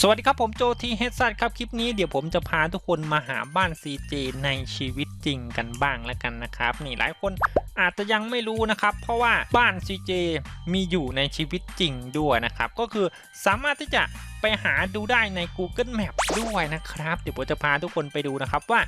สวัสดีครับผมโจทีเฮดซัตครับคลิปนี้เดี๋ยวผมจะพาทุกคนมาหาบ้าน CJ ในชีวิตจริงกันบ้างแล้วกันนะครับ นี่หลายคน อาจจะยังไม่รู้นะครับ เพราะว่าบ้าน CJ มีอยู่ในชีวิตจริงด้วยนะครับ ก็คือสามารถที่จะไปหาดูได้ใน Google Map ด้วยนะครับ เดี๋ยวผมจะพาทุกคนไปดูนะครับว่า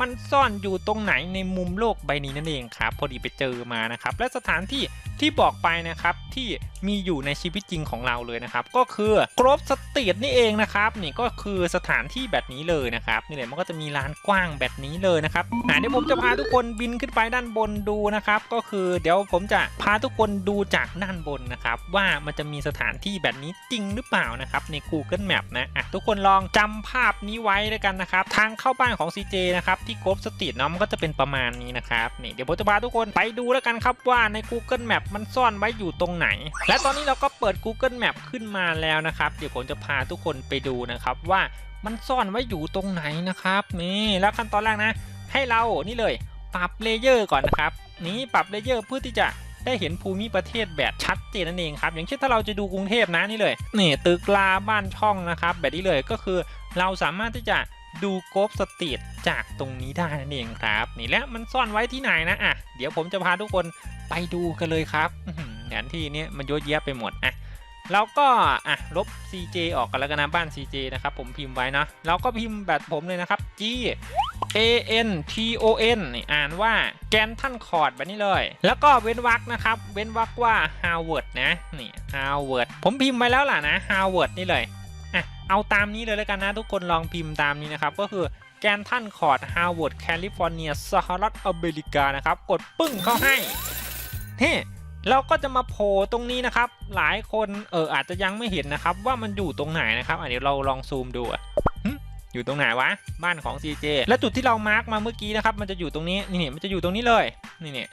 มันซ่อนอยู่ตรงไหนในมุมโลกใบนี้นั่นเองครับ พอดีไปเจอมานะครับ และสถานที่ที่บอกไปนะครับที่มีอยู่ในชีวิตจริงของเราเลยนะครับ ก็คือกรอบสตรีทนี่เองนะครับ นี่ก็คือสถานที่แบบนี้เลยนะครับนี่เลยมันก็จะมีลานกว้างแบบนี้เลยนะครับเดี๋ยวผมจะพาทุกคนบินขึ้นไปด้านบนดูนะครับก็คือเดี๋ยวผมจะพาทุกคนดูจากด้านบนนะครับ ว่ามันจะมีสถานที่แบบนี้จริงหรือเปล่านะครับใน Google Map นะอะทุกคนลองจำภาพนี้ไว้เลยกันนะครับ ทางเข้าบ้านของ CJ นะครับที่กรอบสตรีทเนาะมันก็จะเป็นประมาณนี้นะครับนี่เดี๋ยวผมจะพาทุกคนไปดูแล้วกันครับว่าใน Google Map มันซ่อนไว้อยู่ตรงไหน และตอนนี้เราก็เปิด Google Map ขึ้นมาแล้วนะครับ เดี๋ยวผมจะพาทุกคนไปดูนะครับว่ามันซ่อนไว้อยู่ตรงไหนนะครับนี่แล้วขั้นตอนแรกนะ ให้เรานี่เลยปรับเลเยอร์ก่อนนะครับ นี่ปรับเลเยอร์เพื่อที่จะได้เห็นภูมิประเทศแบบชัดเจนนั่นเองครับ อย่างเช่นถ้าเราจะดูกรุงเทพนะนี่เลยนี่ตึกลาบ้านช่องนะครับ แบบนี้เลยก็คือเราสามารถที่จะดูโกบสตรีทจากตรงนี้ได้นั่นเองครับ นี่และมันซ่อนไว้ที่ไหนนะอะเดี๋ยวผมจะพาทุกคนไปดูกันเลยครับแผนที่นี้มันเยอะแยะไปหมดอะเราก็อะลบ CJ ออกกันแล้วกันนะบ้าน CJ นะครับผมพิมพ์ไว้นะเราก็พิมพ์แบบผมเลยนะครับ G A N T O N นี่อ่านว่าแกนทันคอร์ดแบบนี้เลย แล้วก็เว้นวรรคนะครับ เว้นวรรคว่า Harvard นะ นี่ Harvard ผมพิมพ์ไว้แล้วล่ะนะ Harvard นี่เลยอะเอาตามนี้เลยแล้วกันนะ ทุกคนลองพิมพ์ตามนี้นะครับ ก็คือแกนทันคอร์ด Harvard California สหรัฐอเมริกานะครับ กดปึ้งเข้าให้เฮ้เราก็จะมาโผล่ตรงนี้นะครับ หลายคนเอออาจจะยังไม่เห็นนะครับ ว่ามันอยู่ตรงไหนนะครับอะเดี๋ยวเราลองซูมดู อยู่ตรงไหนวะบ้านของ CJ และจุดที่เรามาร์กมาเมื่อกี้นะครับมันจะอยู่ตรงนี้นี่นี่มันจะอยู่ตรงนี้เลยนี่เนี่ย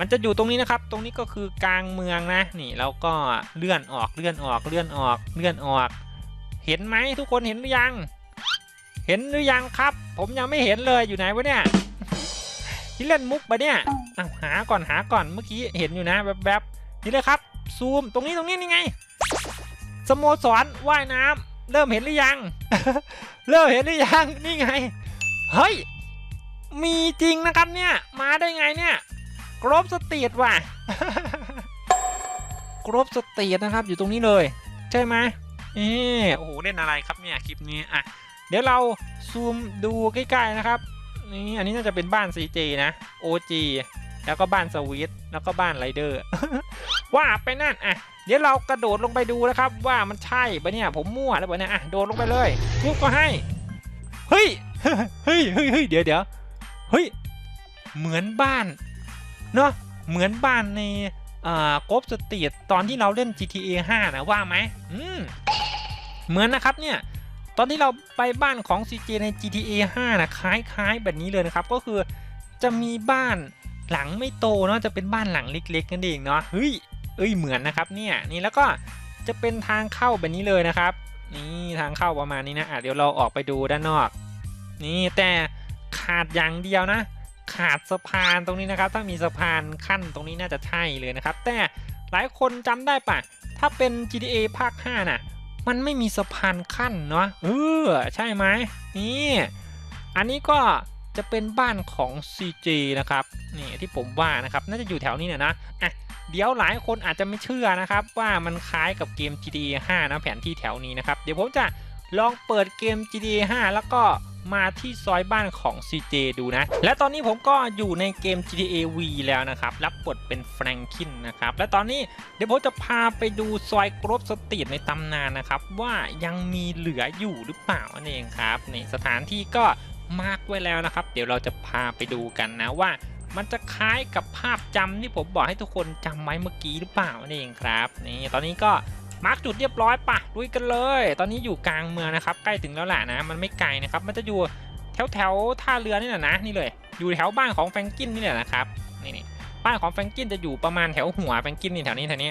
มันจะอยู่ตรงนี้นะครับ ตรงนี้ก็คือกลางเมืองนะ นี่แล้วก็เลื่อนออกเลื่อนออกเลื่อนออกเลื่อนออก เห็นไหมทุกคนเห็นหรือยัง เห็นหรือยังครับ ผมยังไม่เห็นเลยอยู่ไหนวะเนี่ยที่เล่นมุกปะเนี่ยอ้าหาก่อนหาก่อนเมื่อกี้เห็นอยู่นะแบบแบบๆนี่เลยครับ ซูมตรงนี้ตรงนี้นี่ไงสโมสรว่ายน้ำ เริ่มเห็นหรือยัง เริ่มเห็นหรือยัง นี่ไง เฮ้ย มีจริงนะครับเนี่ย มาได้ไงเนี่ยกรบสตรีทว่ะกรบสตรีทนะครับ อยู่ตรงนี้เลย ใช่ไหมเออโอ้โห เล่นอะไรครับเนี่ย คลิปนี้ อะ เดี๋ยวเราซูมดูใกล้ๆนะครับ นี่ อันนี้น่าจะเป็นบ้าน CJ นะ OG แล้วก็บ้านสวิตแล้วก็บ้านไรเดอร์ ว่าไปนั่นอะเดี๋ยวเรากระโดดลงไปดูนะครับว่ามันใช่ปะเนี่ยผมมั่วแล้วปะเนี่ยอะโดดลงไปเลยปุ๊บก็ให้เฮ้ยเฮ้ยเฮ้ยเฮ้ยเดี๋ยวเดี๋ยวเฮ้ยเหมือนบ้านเนาะเหมือนบ้านในอ่ากบสตรีทตอนที่เราเล่น GTA 5 นะว่าไหมอืมเหมือนนะครับเนี่ยตอนที่เราไปบ้านของ CJ ใน GTA 5 นะคล้ายๆ แบบนี้เลยนะครับ ก็คือจะมีบ้านหลังไม่โตเนาะจะเป็นบ้านหลังเล็กๆนั่นเองเนาะเฮ้ย เอ้ยเหมือนนะครับเนี่ยนี่แล้วก็จะเป็นทางเข้าแบบนี้เลยนะครับ นี่ทางเข้าประมาณนี้นะอะเดี๋ยวเราออกไปดูด้านนอก นี่แต่ขาดอย่างเดียวนะ ขาดสะพานตรงนี้นะครับ ถ้ามีสะพานขั้นตรงนี้น่าจะใช่เลยนะครับ แต่หลายคนจำได้ปะถ้าเป็น GTA ภาค5น่ะมันไม่มีสะพานขั้นเนาะเออใช่ไหมนี่อันนี้ก็จะเป็นบ้านของ CJ นะครับนี่ที่ผมว่านะครับ น่าจะอยู่แถวนี้เนี่ยนะอะ เดี๋ยวหลายคนอาจจะไม่เชื่อนะครับ ว่ามันคล้ายกับเกม GTA 5 นะแผนที่แถวนี้นะครับ เดี๋ยวผมจะลองเปิดเกม GTA 5 แล้วก็มาที่ซอยบ้านของ CJ ดูนะ และตอนนี้ผมก็อยู่ในเกม GTA V แล้วนะครับ รับบทเป็นแฟรงคินนะครับ และตอนนี้เดี๋ยวผมจะพาไปดูซอยกรบสตรีทในตำนานนะครับ ว่ายังมีเหลืออยู่หรือเปล่านั่นเองครับนี่สถานที่ก็มาร์กไว้แล้วนะครับ เดี๋ยวเราจะพาไปดูกันนะว่า มันจะคล้ายกับภาพจำที่ผมบอกให้ทุกคนจำไว้เมื่อกี้หรือเปล่านั่เองครับนี่ตอนนี้ก็มาร์กจุดเรียบร้อยปะลุยกันเลย ตอนนี้อยู่กลางเมืองนะครับ ใกล้ถึงแล้วแหละนะ มันไม่ไกลนะครับ มันจะอยู่แถวแถวท่าเรือนี่แหละนะนี่เลย อยู่แถวบ้านของแฟรงกินนี่แหละนะครับนี่นี่บ้านของแฟรงกินจะอยู่ประมาณแถวหัวแฟรงกินนี่แถวนี้แถวนี้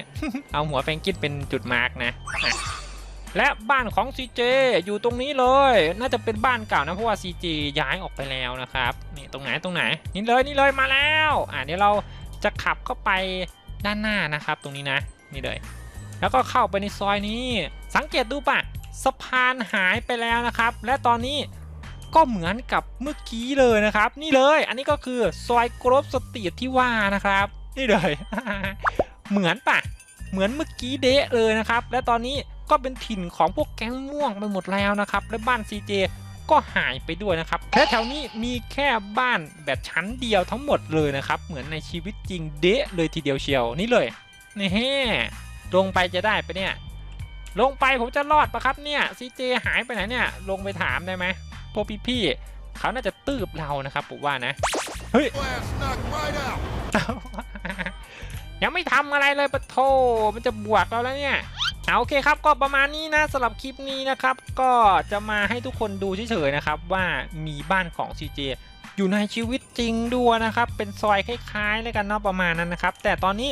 เอาหัวแฟรงกินเป็นจุดมาร์กนะ และบ้านของ CJ อยู่ตรงนี้เลย น่าจะเป็นบ้านเก่านะเพราะว่า CJ ย้ายออกไปแล้วนะครับนี่ตรงไหนตรงไหนนี่เลยนี่เลยมาแล้วอะเดี๋ยวเราจะขับเข้าไปด้านหน้านะครับ ตรงนี้นะนี่เลย แล้วก็เข้าไปในซอยนี้ สังเกตดูปะสะพานหายไปแล้วนะครับ และตอนนี้ก็เหมือนกับเมื่อกี้เลยนะครับ นี่เลยอันนี้ก็คือซอยกรบสตรีทที่ว่านะครับ นี่เลย เหมือนปะเหมือนเมื่อกี้เดะเลยนะครับ และตอนนี้ ก็เป็นถิ่นของพวกแก๊งม่วงไปหมดแล้วนะครับ และบ้าน CJ ก็หายไปด้วยนะครับและแถวนี้มีแค่บ้านแบบชั้นเดียวทั้งหมดเลยนะครับ เหมือนในชีวิตจริงเดะเลยทีเดียวเชียวนี่เลยนี่เฮ้ลงไปจะได้ไปะเนี่ย ลงไปผมจะรอดปะครับเนี่ยซีเจหายไปไหนเนี่ย ลงไปถามได้ไหมพวกพี่ๆเขาน่าจะตืบเรานะครับผมว่านะ เฮ้ย ยังไม่ทำอะไรเลยปะโทมันจะบวกเราแล้วเนี่ย เอาโอเคครับก็ประมาณนี้นะสำหรับคลิปนี้นะครับ ก็จะมาให้ทุกคนดูเฉยๆนะครับ ว่ามีบ้านของ CJ อยู่ในชีวิตจริงด้วยนะครับ เป็นซอยคล้ายๆเลยกันเนาะประมาณนั้นนะครับ แต่ตอนนี้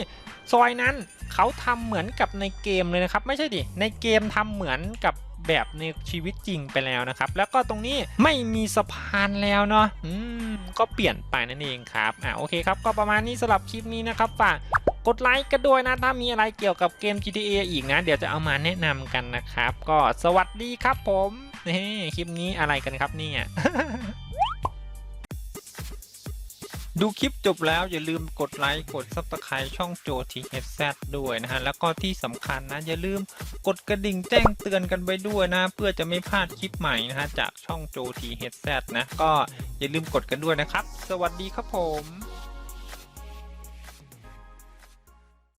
ซอยนั้นเขาทำเหมือนกับในเกมเลยนะครับ ไม่ใช่ดิในเกมทำเหมือนกับแบบในชีวิตจริงไปแล้วนะครับ แล้วก็ตรงนี้ไม่มีสะพานแล้วเนาะอืมก็เปลี่ยนไปนั่นเองครับอะโอเคครับก็ประมาณนี้สำหรับคลิปนี้นะครับฝาก กดไลค์กันด้วยนะ ถ้ามีอะไรเกี่ยวกับเกม GTA อีกนะ เดี๋ยวจะเอามาแนะนำกันนะครับ ก็สวัสดีครับผมนี่คลิปนี้อะไรกันครับเนี่ยดูคลิปจบแล้วอย่าลืมกดไลค์กด Subscribe ช่องโจทีเฮดแซด้วยนะฮะ แล้วก็ที่สำคัญนะ อย่าลืมกดกระดิ่งแจ้งเตือนกันไปด้วยนะ เพื่อจะไม่พลาดคลิปใหม่นะฮะ จากช่องโจทีเฮดแซนะ ก็อย่าลืมกดกันด้วยนะครับ สวัสดีครับผม